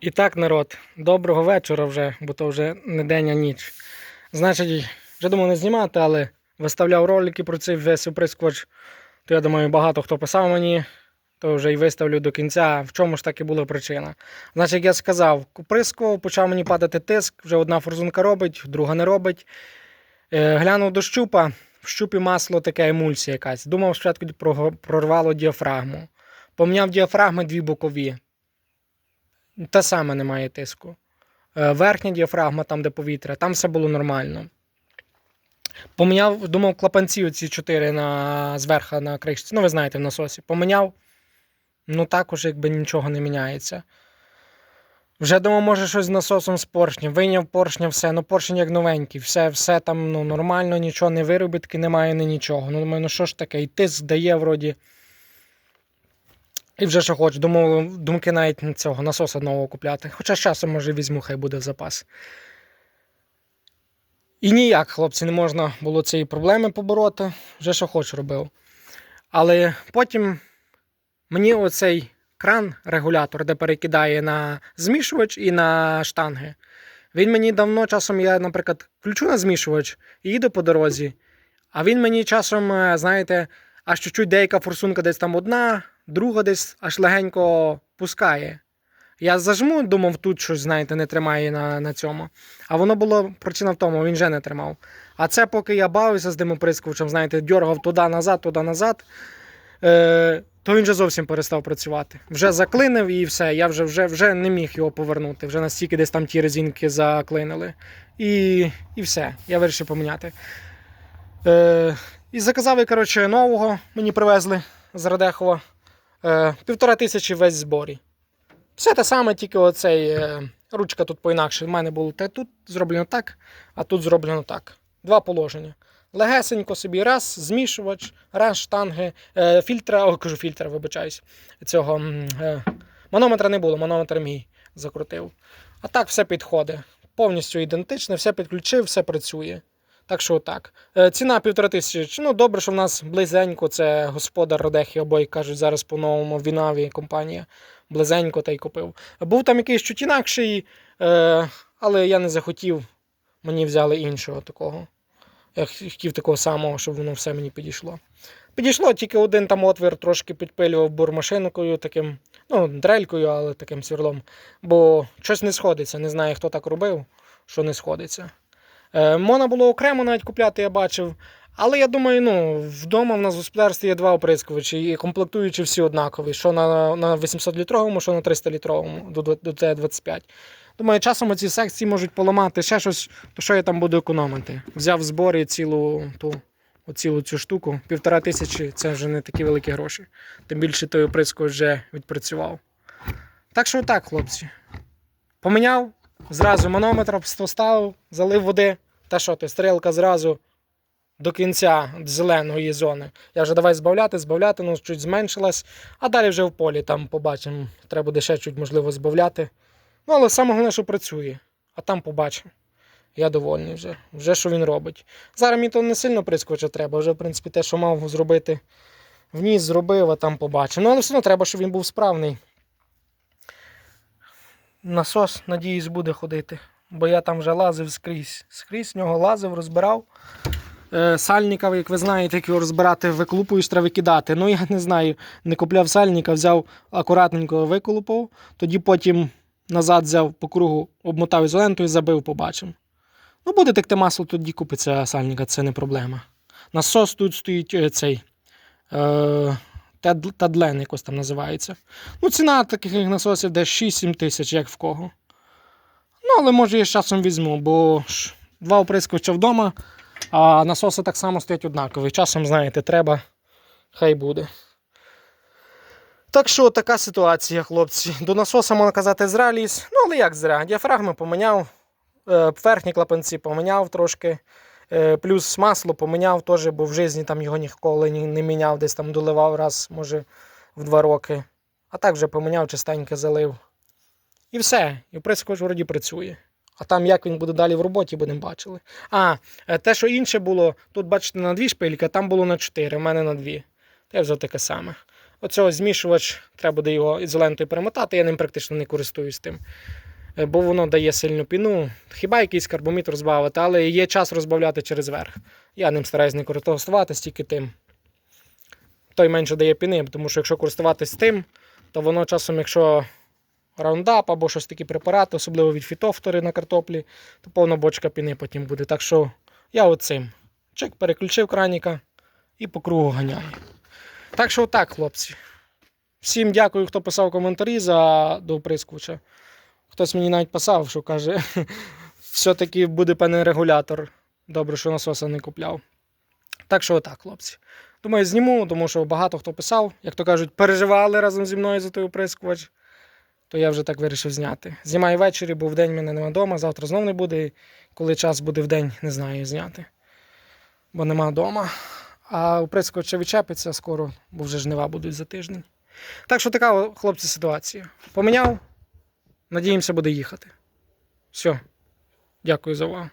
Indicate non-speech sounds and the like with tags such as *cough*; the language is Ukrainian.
І так, народ, доброго вечора вже, бо то вже не день, а ніч. Значить, вже думав не знімати, але виставляв ролики про цей весь оприскувач. То я думаю, багато хто писав мені, то вже і виставлю до кінця. В чому ж таки була причина? Значить, як я сказав, оприскував, почав мені падати тиск, вже одна форзунка робить, друга не робить. Е, глянув до щупа, в щупі масло таке емульсія якась. Думав, спочатку прорвало діафрагму. Поміняв діафрагми дві бокові. Те саме немає тиску. Е, Верхня діафрагма, там, де повітря, там все було нормально. Поміняв, думав, клапанці оці чотири на, зверху на кришці. Ну, ви знаєте, в насосі. Поміняв. Ну, також якби нічого не міняється. Вже думав, може щось з насосом з поршнем. Вийняв поршня, все. Ну, поршень як новенький, все, все там ну, нормально, нічого не виробітки немає, ні нічого. Ну, думаю, ну що ж таке? І тиск дає вроді. І вже що хочу, думав, думки навіть цього насоса нового купляти. Хоча з часом, може, візьму, хай буде в запас. І ніяк, хлопці, не можна було цієї проблеми побороти. Вже що хочу робив. Але потім мені оцей кран, регулятор, де перекидає на змішувач і на штанги. Він мені давно часом, я, наприклад, включу на змішувач і їду по дорозі. А він мені часом, е, знаєте, аж чуть-чуть деяка форсунка десь там одна, друга десь аж легенько пускає. Я зажму, думав, тут щось, знаєте, не тримає на, на цьому. А воно було причина в тому, він вже не тримав. А це поки я бавився з димоприскувачем, знаєте, дергав туди-назад, туди-назад, е, то він вже зовсім перестав працювати. Вже заклинив і все. Я вже, вже, вже не міг його повернути. Вже настільки десь там ті резинки заклинили. І, і все. Я вирішив поміняти. Е, і заказав я, коротше, нового. Мені привезли з Радехова. Е, півтора тисячі весь зборі. Все те саме, тільки оцей е, ручка тут поінакше. У мене було те тут зроблено так, а тут зроблено так. Два положення. Легесенько собі раз, змішувач, раз штанги, е, фільтра, о, кажу фільтра, вибачаюсь. Цього манометра не було, манометр мій закрутив. А так все підходить. Повністю ідентичне, все підключив, все працює. Так що так. Е, Ціна півтора тисячі. Ну, добре, що в нас близенько, це господар Родехи, обоє кажуть, зараз по-новому Вінаві компанія. Близенько та й купив. Був там якийсь чуть інакший, е, але я не захотів. Мені взяли іншого такого. Я хотів такого самого, щоб воно все мені підійшло. Підійшло тільки один там отвір, трошки підпилював бурмашинкою, таким, ну, дрелькою, але таким свірлом. Бо щось не сходиться. Не знаю, хто так робив, що не сходиться. Е, можна було окремо навіть купляти, я бачив. Але я думаю, ну, вдома в нас в господарстві є два оприскувачі, і комплектуючі всі однакові, що на, на 800-літровому, що на 300-літровому до, до Т-25. Думаю, часом ці секції можуть поламати ще щось, то що я там буду економити. Взяв в зборі цілу ту, цілу цю штуку, півтора тисячі це вже не такі великі гроші. Тим більше той оприскувач вже відпрацював. Так що так, хлопці. Поміняв, зразу манометр поставив, залив води. Та що ти, стрілка зразу до кінця зеленої зони. Я вже давай збавляти, збавляти, ну чуть зменшилась, а далі вже в полі там побачимо. Треба буде ще чуть, можливо, збавляти. Ну, але саме головне, що працює. А там побачимо. Я довольний вже, вже що він робить. Зараз мені то не сильно прискоча треба, вже, в принципі, те, що мав зробити, вніс, зробив, а там побачимо. Ну, але все одно треба, щоб він був справний. Насос, надіюсь, буде ходити. Бо я там вже лазив скрізь. Скрізь нього лазив, розбирав. Е, сальника, як ви знаєте, як його розбирати, виклупуєш, треба викидати. Ну, я не знаю, не купляв сальника, взяв акуратненько виколупав, тоді потім назад взяв по кругу, обмотав ізолентою, забив, побачив. Ну, буде текти масло, тоді купиться сальника, це не проблема. Насос тут стоїть е, цей. Е, Тадлен якось там називається. Ну, ціна таких насосів десь 6-7 тисяч, як в кого. Але може я з часом візьму, бо ж два оприскувача вдома, а насоси так само стоять однакові. Часом, знаєте, треба, хай буде. Так що така ситуація, хлопці. До насоса можна казати зря ліз. Ну, але як зря? Діафрагми поміняв, е, верхні клапанці поміняв трошки. Е, Плюс масло поміняв теж, бо в житті там його ніколи не міняв, десь там доливав раз, може, в два роки. А так вже поміняв, частенько залив. І все. І прискоч вроді працює. А там як він буде далі в роботі, будемо бачили. А, е, те, що інше було, тут бачите на дві шпильки, а там було на чотири, в мене на дві. Та таке саме. Оцього змішувач, треба буде його ізолентою перемотати, я ним практично не користуюсь тим. Е, Бо воно дає сильну піну. Хіба якийсь карбомід розбавити, але є час розбавляти через верх. Я ним стараюсь не користуватися тільки тим. Той менше дає піни, тому що якщо користуватись тим, то воно часом, якщо раундап або щось такі препарати, особливо від фітофтори на картоплі, то повна бочка піни потім буде. Так що я оцим. Чек переключив краніка і по кругу ганяю. Так що отак, хлопці. Всім дякую, хто писав коментарі за до. Хтось мені навіть писав, що каже, *laughs* все-таки буде певний регулятор. Добре, що насоса не купляв. Так що отак, хлопці. Думаю, зніму, тому що багато хто писав, як то кажуть, переживали разом зі мною за той оприскувач. То я вже так вирішив зняти. Знімаю ввечері, бо вдень мене нема вдома, завтра знов не буде. Коли час буде вдень, не знаю зняти. Бо нема вдома. А оприскувача відчепиться скоро, бо вже жнива будуть за тиждень. Так що така, хлопці, ситуація. Поміняв, надіємося, буде їхати. Все. Дякую за увагу.